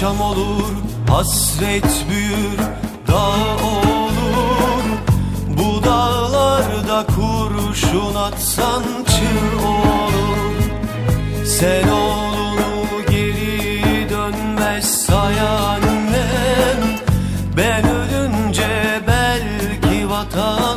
Akşam olur hasret büyür dağ olur. Bu dağlarda kurşun atsan çığ olur. Sen oğlunu geri dönmez say annem. Ben ölünce belki vatan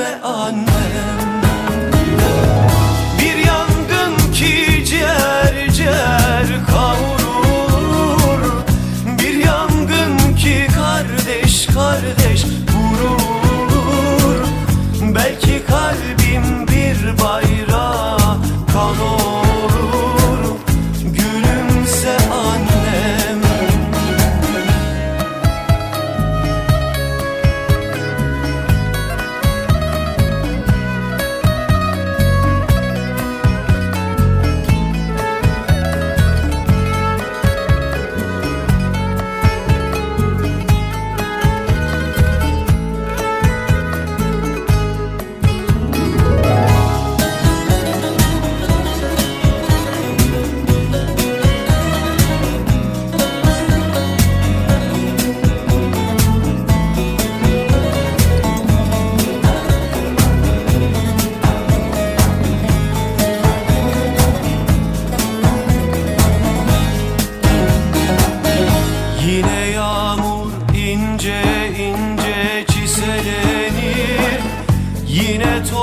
Üzülme annem. Bir yangın ki ciğer ciğer kavrulur Bir yangın ki kardeş kardeş vurur Belki kalbim bir bayrağa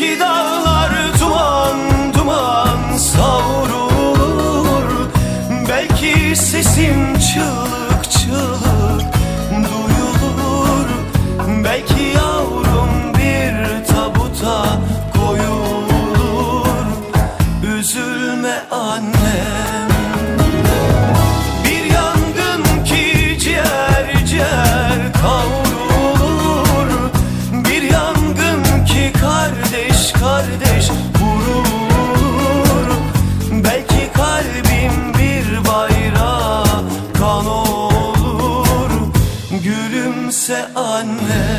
Belki dağlar duman duman savrulur. Belki sesim çığlık çığlık kardeş vurur. Belki kalbim bir bayrağa kan olur. Gülümse anne